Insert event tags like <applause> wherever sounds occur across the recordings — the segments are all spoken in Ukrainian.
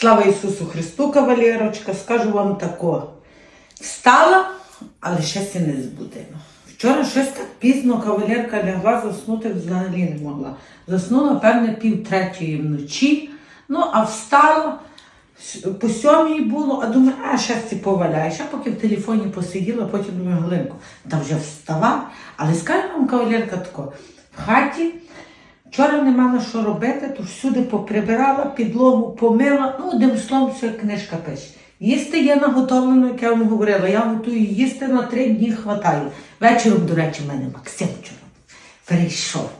Слава Ісусу Христу, кавалерочка, скажу вам тако. Встала, але ще сі не збудила. Вчора щось так пізно кавалерка лягла, заснути взагалі не могла. Заснула, певне, пів третьої вночі. Ну, а встала, по сьомій було, а думаю, а ще ці поваляєш. А поки в телефоні посиділа, потім думаю, Галинко, та вже вставай. Але скажу вам, кавалерка, тако, в хаті Вчора не мала що робити, то всюди поприбирала, підлогу помила, ну, одним словом, все книжка пише. Їсти є наготовлено, як я вам говорила. Я готую їсти на три дні хватає. Вечором, до речі, в мене Максим вчора перейшов.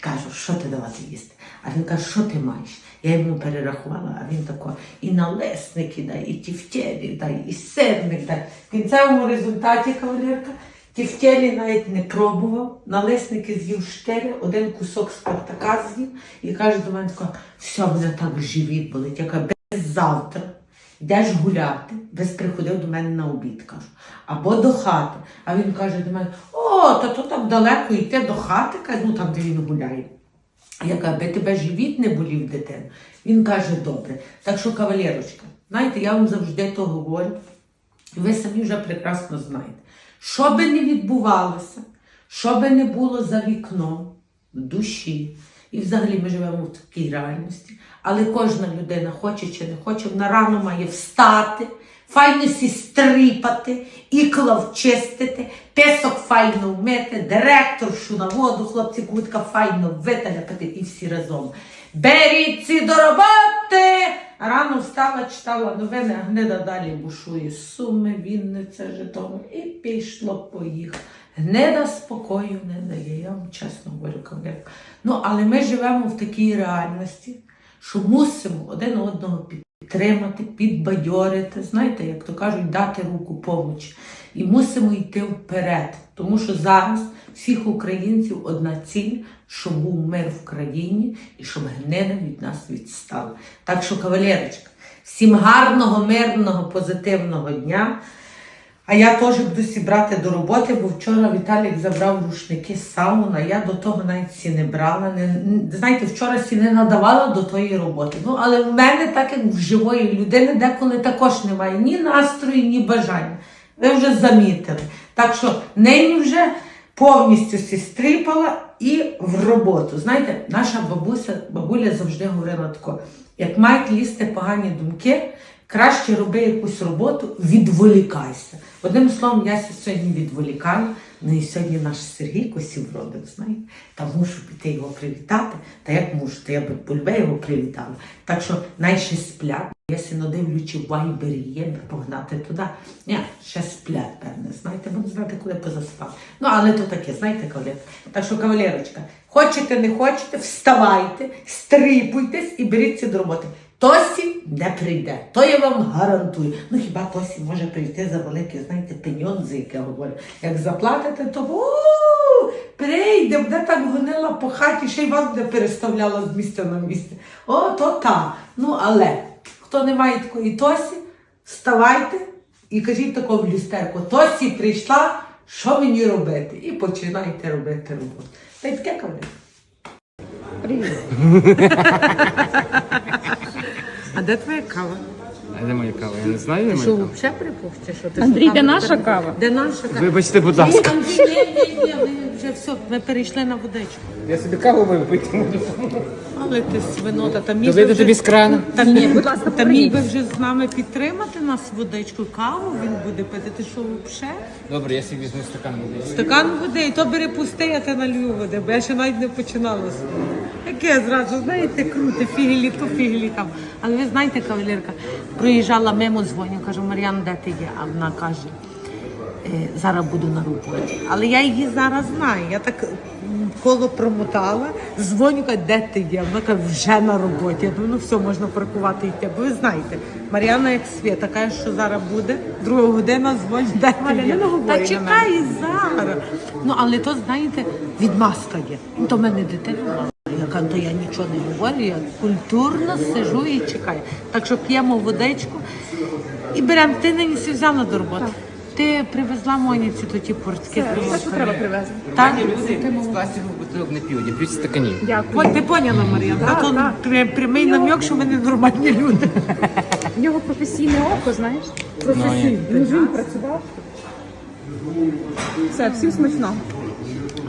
Кажу, що ти давати їсти? А він каже, що ти маєш? Я йому перерахувала, а він тако, і налесники дай, і тівтєлі дай, і сирник дай. В кінцевому результаті кавалерка Тівтєлі навіть не пробував, налисники з'їв штири, один кусок спартака з'їв і каже до мене тако, все, мене так живіт болить. Я кажу, без завтра йдеш гуляти, без приходив до мене на обід, кажу, або до хати. А він каже до мене, о, та то так далеко йти до хати, каже, ну там, де він гуляє. А Я кажу, тебе живіт не болів, дитина. Він каже, добре. Так що, кавалерочка, знаєте, я вам завжди то говорю. Ви самі вже прекрасно знаєте. Що би не відбувалося, що би не було за вікном, в душі, і взагалі ми живемо в такій реальності, але кожна людина, хоче чи не хоче, вона рано має встати, файно сі стріпати, ікла вчистити, песок файно вмити, директоршу на воду, хлопці кутка файно виталяпати і всі разом. Беріться до роботи! Рано встала, читала новини, гнида далі бушує. Суми, Вінниця, Житомир. І пішло, поїхало. Гнида спокою не дає, я вам чесно говорю, кавалерка. Ну, але ми живемо в такій реальності, що мусимо один одного підтримати, підбадьорити, знаєте, як то кажуть, дати руку помочі. І мусимо йти вперед, тому що зараз всіх українців одна ціль, щоб був мир в країні і щоб гнида від нас відстала. Так що, кавалерочка, всім гарного, мирного, позитивного дня. А я теж буду зібрати до роботи, бо вчора Віталік забрав рушники з сауна. Я до того навіть сі не брала. Не, знаєте, вчора сі не надавала до тої роботи. Ну, але в мене, так як в живої людини, деколи також немає ні настрою, ні бажання. Ви вже замітили. Так що нині вже повністю стріпала і в роботу. Знаєте, наша бабуся, бабуля завжди говорила тако, як мають лізти погані думки, краще роби якусь роботу, відволікайся. Одним словом, я сьогодні відволікаю. Ну і сьогодні наш Сергій косів родив, знаєте. Та мушу піти його привітати. Та як мушу, то я би польбе його привітала. Так що найше сплять. Я си надивлючи в вайбері є, погнати туди. Ні, ще сплять, певне, знаєте, буду знати, коли позаспав. Ну, але то таке, знаєте, кавалер. Так що, кавалерочка, хочете, не хочете, вставайте, стріпуйтесь і беріться до роботи. Тосі не прийде, то я вам гарантую. Ну хіба Тосі може прийти за велике, знаєте, пеньонзи, як я говорю. Як заплатите, то прийде, буде так гонила по хаті, ще й вас буде переставляла з місця на місце. О, то та. Ну, але хто не має такої Тосі, вставайте і кажіть такого в люстерку, Тосі прийшла, що мені робити? І починайте робити роботу. Та й таке кавалер. Привіт. <laughs> А де твоя кава? А де моя кава? Я не знаю, де Ти моя що, кава. взагалі припух, чи що? Ти Андрій, що, де наша тебе- кава? Де наша кава? Вибачте, будь Ні, ласка. Андрій, ні, ні, ні, ми вже все, ми перейшли на водичку. Я собі каву випити. Але ти свинота, та міг вже- тобі з крана. Та ні, будь ласка, та міг би вже з нами підтримати нас водичку, каву він буде пити. Ти що взагалі? Добре, я собі візьму стакан води. Стакан води, і то бери пусти, я те налью води, бо я ще навіть не починала з того. Яке зразу, знаєте, круте, фігелі, то фігелі там. Але ви знаєте, кавалерка, проїжджала мимо, дзвоню, кажу, Мар'ян, де ти є? А вона каже, «Е, зараз буду на роботі. Але я її зараз знаю. Я так коло промотала, дзвоню, кажу, де ти є? Вона каже, вже на роботі. Я думаю, ну все, можна паркувати і йти. Бо ви знаєте, Мар'яна як світа каже, що зараз буде, друга година дзвоню, де ти є? Та чекай зараз. Ну, але то, знаєте, відмазка є. Ну, то в мене дитина. Я кажу, то я нічого не говорю, я культурно сижу і чекаю. Так що п'ємо водичку і беремо. Ти нині всі взяла до роботи. ти привезла Моніці то ті портки. Все, що треба привезти. Так? Люди з пластикових бутилок не п'ють, а п'ють стаканів. Дякую. От ти поняла, Мар'яна? Так, А то так. при- прямий намек, що ми не нормальні люди. В нього професійне око, знаєш? Ні. Ну, він працював. Все, всім смачного.